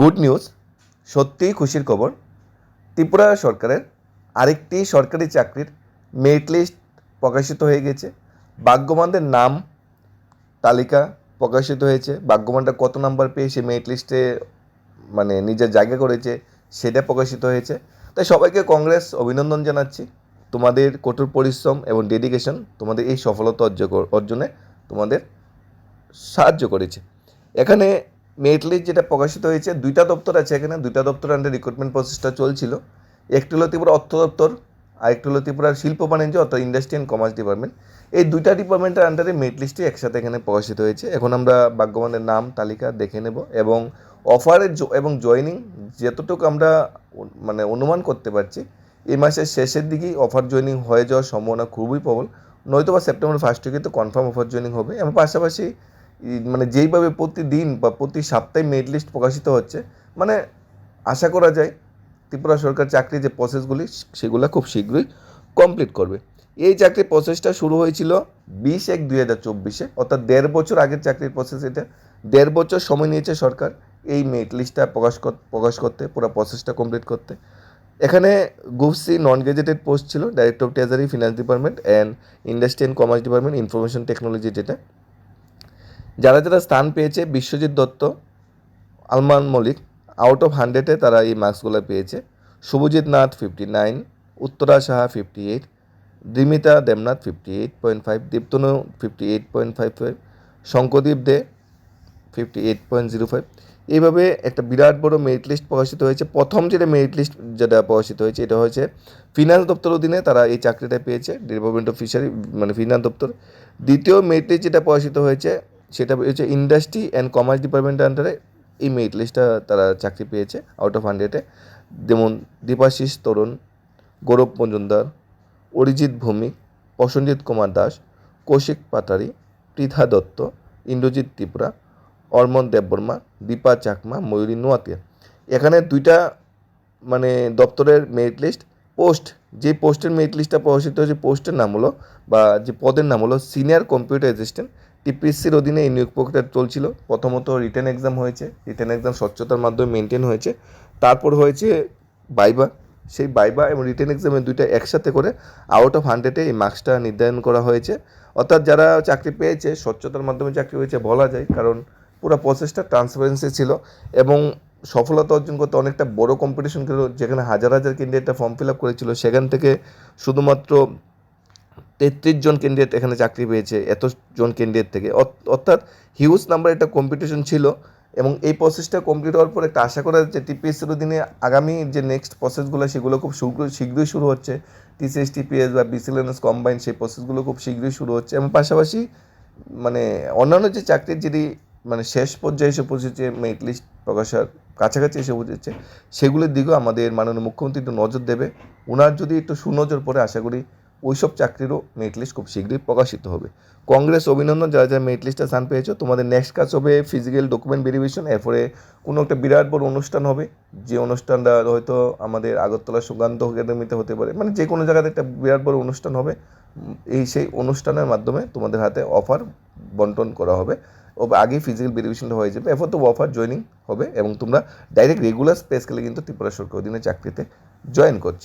Good news, সত্যিই খুশির খবর। ত্রিপুরা সরকারের আরেকটি সরকারি চাকরির মেরিট লিস্ট প্রকাশিত হয়ে গেছে। ভাগ্যবানদের নাম তালিকা প্রকাশিত হয়েছে। ভাগ্যবানটা কত নাম্বার পেয়ে সে মেরিট লিস্টে মানে নিজের জায়গা করেছে, সেটা প্রকাশিত হয়েছে। তাই সবাইকে কংগ্রেস অভিনন্দন জানাচ্ছি। তোমাদের কঠোর পরিশ্রম এবং ডেডিকেশন তোমাদের এই সফলতা অর্জন অর্জনে তোমাদের সাহায্য করেছে। এখানে লিস্ট যেটা প্রকাশিত হয়েছে, দুইটা দপ্তর আছে এখানে, দুইটা দপ্তর আন্ডার রিক্রুটমেন্ট প্রসেসটা চলছিল। একটি হলো ত্রিপুরা অর্থ দপ্তর আর একটি হলো ত্রিপুরার শিল্প বাণিজ্য অর্থাৎ ইন্ডাস্ট্রি অ্যান্ড কমার্স ডিপার্টমেন্ট এই দুইটা ডিপার্টমেন্টের আন্ডারে মেরিট লিস্টটি একসাথে এখানে প্রকাশিত হয়েছে। এখন আমরা ভাগ্যবানের নাম, তালিকা দেখে নেব এবং অফারের এবং জয়নিং যতটুকু আমরা মানে অনুমান করতে পারছি, এই মাসের শেষের দিকেই অফার জয়নিং হয়ে যাওয়ার সম্ভাবনা খুবই প্রবল। নয়তো বা সেপ্টেম্বর ফার্স্ট উইকে তো কনফার্ম অফার জয়নিং হবে। এবং পাশাপাশি মানে যেইভাবে প্রতিদিন বা প্রতি সপ্তাহে মেরিট লিস্ট প্রকাশিত হচ্ছে মানে আশা করা যায় ত্রিপুরা সরকার চাকরির যে প্রসেসগুলি সেগুলো খুব শীঘ্রই কমপ্লিট করবে। এই চাকরির প্রসেসটা শুরু হয়েছিল বিশ এক দুই হাজার চব্বিশে, অর্থাৎ দেড় বছর আগের চাকরির প্রসেস এটা। দেড় বছর সময় নিয়েছে সরকার এই মেরিট লিস্টটা প্রকাশ প্রকাশ করতে, পুরো প্রসেসটা কমপ্লিট করতে। এখানে group C non gazetted post ছিল director of treasury finance department and industry and commerce department information technology যেটা। যারা যারা স্থান পেয়েছে, বিশ্বজিৎ দত্ত, আলমান মলিক আউট অফ হান্ড্রেডে তারা এই মার্কসগুলো পেয়েছে। Subhajit Nath fifty nine Uttara Saha fifty eight Drimita Debnath fifty eight point five Diptanu fifty eight point five five Shankardip De fifty eight point zero five এইভাবে একটা বিরাট বড় মেরিট লিস্ট প্রকাশিত হয়েছে। প্রথম যেটা মেরিট লিস্ট যেটা প্রকাশিত হয়েছে, এটা হয়েছে ফিনান্স দপ্তর অধীনে তারা এই চাকরিটা পেয়েছে ডিপার্টমেন্ট অফ ফিশারি মানে ফিনান্স দপ্তর। দ্বিতীয় মেরিট লিস্ট যেটা প্রকাশিত হয়েছে সেটা হচ্ছে ইন্ডাস্ট্রি অ্যান্ড কমার্স ডিপার্টমেন্টের আন্ডারে এই মেরিট লিস্টটা তারা চাকরি পেয়েছে আউট অফ হান্ড্রেডে যেমন দীপাশিস তরুণ, গৌরব মজুমদার, অরিজিৎ ভৌমিক, প্রসেনজিৎ কুমার দাস, কৌশিক পাটারি, পৃথা দত্ত, ইন্দ্রজিৎ ত্রিপুরা, অর্মন দেববর্মা, দীপা চাকমা, ময়ূরী নোয়াতিয়া এখানে দুইটা মানে দপ্তরের মেরিট লিস্ট পোস্ট যে পোস্টের মেরিট লিস্টটা প্রকাশিত হয়েছে পোস্টের নাম হলো বা যে পদের নাম হলো সিনিয়র কম্পিউটার অ্যাসিস্ট্যান্ট টিপিএসসির অধীনে এই নিয়োগ প্রক্রিয়া চলছিল। প্রথমত রিটেন এক্সাম হয়েছে। রিটেন এক্সাম স্বচ্ছতার মাধ্যমে মেনটেন হয়েছে। তারপর হয়েছে বাইবা। সেই বাইবা এবং রিটেন এক্সামে দুইটা একসাথে করে আউট অফ হান্ড্রেডে এই মার্কসটা নির্ধারণ করা হয়েছে। অর্থাৎ যারা চাকরি পেয়েছে, স্বচ্ছতার মাধ্যমে চাকরি হয়েছে বলা যায়, কারণ পুরো প্রসেসটা ট্রান্সপারেন্সি ছিল এবং সফলতা অর্জন করতে অনেকটা বড় কম্পিটিশন ছিল। যেখানে হাজার হাজার ক্যান্ডিডেটটা ফর্ম ফিল আপ করেছিল। সেখান থেকে শুধুমাত্র তেত্রিশ জন ক্যান্ডিডেট এখানে চাকরি পেয়েছে, এত জন ক্যান্ডিডেট থেকে। অর্থাৎ হিউজ নাম্বার একটা কম্পিটিশন ছিল এবং এই প্রসেসটা কমপ্লিট হওয়ার পর একটা আশা করা যাচ্ছে টিপিএসসির অধীনে আগামী যে নেক্সট প্রসেসগুলো সেগুলো খুব শীঘ্রই শুরু হচ্ছে। টিসিএস টিপিএস বা বিসিএলএনএস কম্বাইন সেই প্রসেসগুলো খুব শীঘ্রই শুরু হচ্ছে এবং পাশাপাশি মানে অন্যান্য যে চাকরির যদি মানে শেষ পর্যায়ে এসে পৌঁছেছে মেরিট লিস্ট প্রকাশের কাছাকাছি এসে পৌঁছেছে, সেগুলোর দিকেও আমাদের মাননীয় মুখ্যমন্ত্রী একটু নজর দেবে। ওনার যদি একটু সুনজর পড়ে, আশা করি ওইসব চাকরিরও মেরিট লিস্ট খুব শীঘ্রই প্রকাশিত হবে। কংগ্রেস অভিনন্দন, যারা যারা মেরিট লিস্টে স্থান পেয়েছ, তোমাদের নেক্সট কাজ হবে ফিজিক্যাল ডকুমেন্ট ভেরিফিকেশন এরপরে কোনো একটা বিরাট বড় অনুষ্ঠান হবে, যে অনুষ্ঠানটা হয়তো আমাদের আগরতলা সুকান্ত একাডেমিতে হতে পারে মানে যে কোনো জায়গাতে একটা বিরাট বড় অনুষ্ঠান হবে। এই সেই অনুষ্ঠানের মাধ্যমে তোমাদের হাতে অফার বন্টন করা হবে। ও আগেই ফিজিক্যাল ভেরিফিকেশনটা হয়ে যাবে। এরপর তো অফার জয়েনিং হবে এবং তোমরা ডাইরেক্ট রেগুলার স্পেস গেলে কিন্তু ত্রিপুরা সরকার অধীনে চাকরিতে জয়েন করছ।